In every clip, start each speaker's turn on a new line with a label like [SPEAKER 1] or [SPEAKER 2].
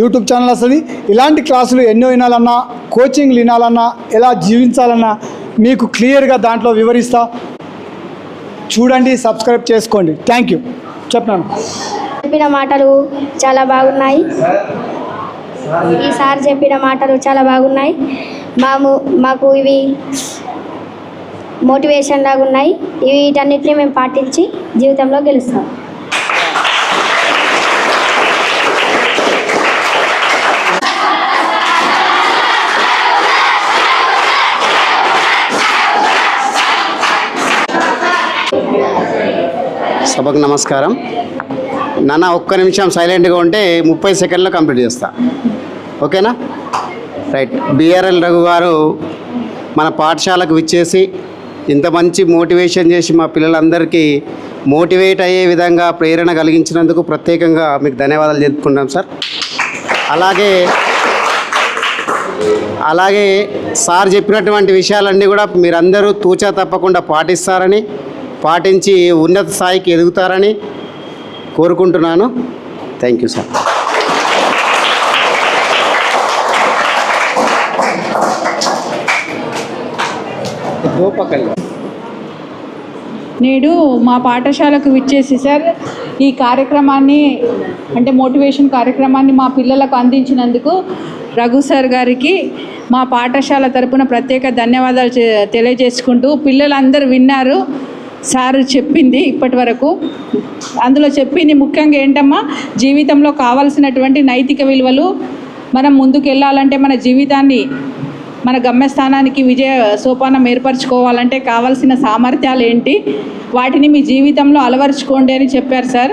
[SPEAKER 1] YouTube channel వస్తుంది. ఇలాంటి క్లాసులు ఎన్నో వినాలన్నా కోచింగ్లు వినాలన్నా ఎలా జీవించాలన్నా మీకు క్లియర్గా దాంట్లో వివరిస్తా. చూడండి సబ్స్క్రైబ్ చేసుకోండి. థ్యాంక్ యూ చెప్పినాను.
[SPEAKER 2] చెప్పిన మాటలు చాలా బాగున్నాయి. ఈ సార్ చెప్పిన మాటలు చాలా బాగున్నాయి. మాము మాకు ఇవి మోటివేషన్ లాగా ఉన్నాయి ఇవి వీటన్నిటిని మేము పాటించి జీవితంలో గెలుస్తాం.
[SPEAKER 3] సభకు నమస్కారం. నాన్న ఒక్క నిమిషం సైలెంట్గా ఉంటే ముప్పై సెకండ్లో కంప్లీట్ చేస్తా. ఓకేనా? రైట్. బిఆర్ఎల్ రఘు గారు మన పాఠశాలకు విచ్చేసి ఇంత మంచి మోటివేషన్ చేసి మా పిల్లలందరికీ మోటివేట్ అయ్యే విధంగా ప్రేరణ కలిగించినందుకు ప్రత్యేకంగా మీకు ధన్యవాదాలు తెలుపుకుంటాం సార్. అలాగే అలాగే సార్ చెప్పినటువంటి విషయాలన్నీ కూడా మీరందరూ తూచా తప్పకుండా పాటిస్తారని పాటించి ఉన్నత స్థాయికి ఎదుగుతారని కోరుకుంటున్నాను. థ్యాంక్ యూ సార్
[SPEAKER 4] నేడు మా పాఠశాలకు విచ్చేసి సార్ ఈ కార్యక్రమాన్ని అంటే మోటివేషన్ కార్యక్రమాన్ని మా పిల్లలకు అందించినందుకు రఘు సార్ గారికి మా పాఠశాల తరపున ప్రత్యేక ధన్యవాదాలు తెలియజేసుకుంటూ పిల్లలందరూ విన్నారు. సార్ చెప్పింది ఇప్పటి వరకు. అందులో చెప్పింది ముఖ్యంగా ఏంటమ్మా జీవితంలో కావాల్సినటువంటి నైతిక విలువలు మనం ముందుకు వెళ్ళాలంటే మన జీవితాన్ని మన గమ్యస్థానానికి విజయ సోపానం ఏర్పరచుకోవాలంటే కావాల్సిన సామర్థ్యాలు ఏంటి వాటిని మీ జీవితంలో అలవరుచుకోండి అని చెప్పారు సార్.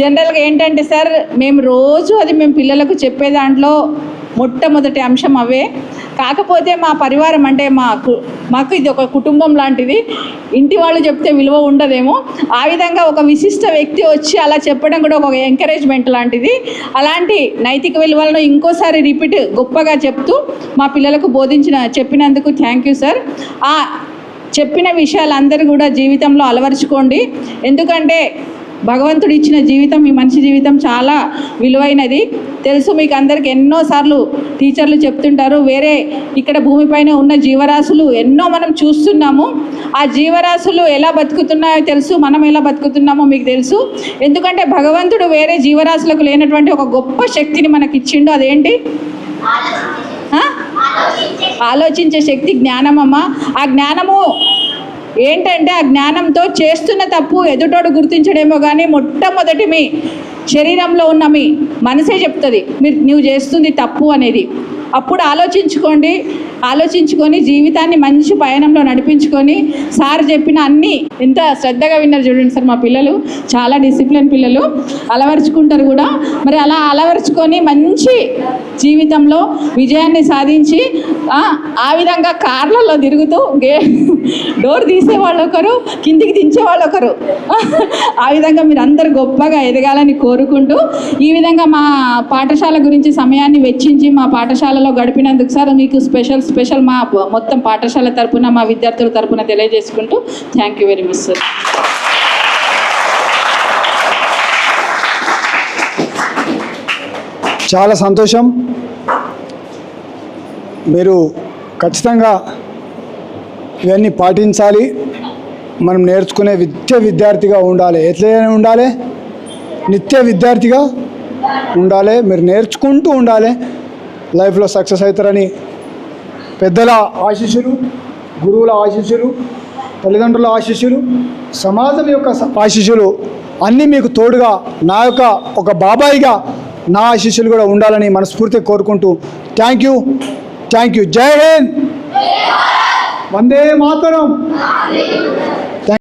[SPEAKER 4] జనరల్గా ఏంటంటే సార్ మేము రోజు అది మేము పిల్లలకు చెప్పే దాంట్లో మొట్టమొదటి అంశం అవే. కాకపోతే మా పరివారం అంటే మా కు- మాకు ఇది ఒక కుటుంబం లాంటిది. ఇంటి వాళ్ళు చెప్తే విలువ ఉండదేమో. ఆ విధంగా ఒక విశిష్ట వ్యక్తి వచ్చి అలా చెప్పడం కూడా ఒక ఎంకరేజ్మెంట్ లాంటిది. అలాంటి నైతిక విలువలను ఇంకోసారి రిపీట్ గొప్పగా చెప్తూ మా పిల్లలకు బోధించిన చెప్పినందుకు థ్యాంక్ యూ సార్ ఆ చెప్పిన విషయాలందరూ కూడా జీవితంలో అలవరుచుకోండి. ఎందుకంటే భగవంతుడు ఇచ్చిన జీవితం ఈ మనిషి జీవితం చాలా విలువైనది. తెలుసు మీకు అందరికి ఎన్నోసార్లు టీచర్లు చెప్తుంటారు వేరే ఇక్కడ భూమిపైన ఉన్న జీవరాశులు ఎన్నో మనం చూస్తున్నాము. ఆ జీవరాశులు ఎలా బతుకుతున్నాయో తెలుసు మనం ఎలా బతుకుతున్నామో మీకు తెలుసు. ఎందుకంటే భగవంతుడు వేరే జీవరాశులకు లేనటువంటి ఒక గొప్ప శక్తిని మనకి ఇచ్చిండు అదేంటి ఆలోచించే శక్తి జ్ఞానమమ్మ. ఆ జ్ఞానము ఏంటంటే ఆ జ్ఞానంతో చేస్తున్న తప్పు ఎదుటోడు గుర్తించడేమో కానీ మొట్టమొదటి మీ శరీరంలో ఉన్న మీ మనసే చెప్తుంది మీరు నువ్వు చేస్తుంది తప్పు అనేది. అప్పుడు ఆలోచించుకోండి ఆలోచించుకొని జీవితాన్ని మంచి పయనంలో నడిపించుకొని సార్ చెప్పిన అన్ని ఎంత శ్రద్ధగా విన్నారు చూడండి సార్ మా పిల్లలు చాలా డిసిప్లిన్ పిల్లలు అలవరుచుకుంటారు కూడా. మరి అలా అలవరుచుకొని మంచి జీవితంలో విజయాన్ని సాధించి ఆ, ఆ విధంగా కార్లలో తిరుగుతూ గే డోర్ తీసేవాళ్ళు ఒకరు కిందికి దించేవాళ్ళు ఒకరు. ఆ విధంగా మీరు అందరు గొప్పగా ఎదగాలని కోరుకుంటూ ఈ విధంగా మా పాఠశాల గురించి సమయాన్ని వెచ్చించి మా పాఠశాలలో గడిపినందుకు సార్ మీకు స్పెషల్ స్పెషల్ మా మొత్తం పాఠశాల తరపున మా విద్యార్థుల తరపున తెలియజేసుకుంటూ thank you very much sir.
[SPEAKER 1] చాలా సంతోషం. మీరు ఖచ్చితంగా ఇవన్నీ పాటించాలి. మనం నేర్చుకునే నిత్య విద్యార్థిగా ఉండాలి. ఎట్లయినా ఉండాలి. నిత్య విద్యార్థిగా ఉండాలి. మీరు నేర్చుకుంటూ ఉండాలి. లైఫ్లో సక్సెస్ అవుతారని పెద్దల ఆశీస్సులు గురువుల ఆశీస్సులు తల్లిదండ్రుల ఆశీస్సులు సమాజం యొక్క ఆశీస్సులు అన్నీ మీకు తోడుగా నా యొక్క ఒక బాబాయిగా నా ఆశీస్సులు కూడా ఉండాలని మనస్ఫూర్తిగా కోరుకుంటూ థ్యాంక్ యూ థ్యాంక్ యూ జై హింద్! వందే మాతరం!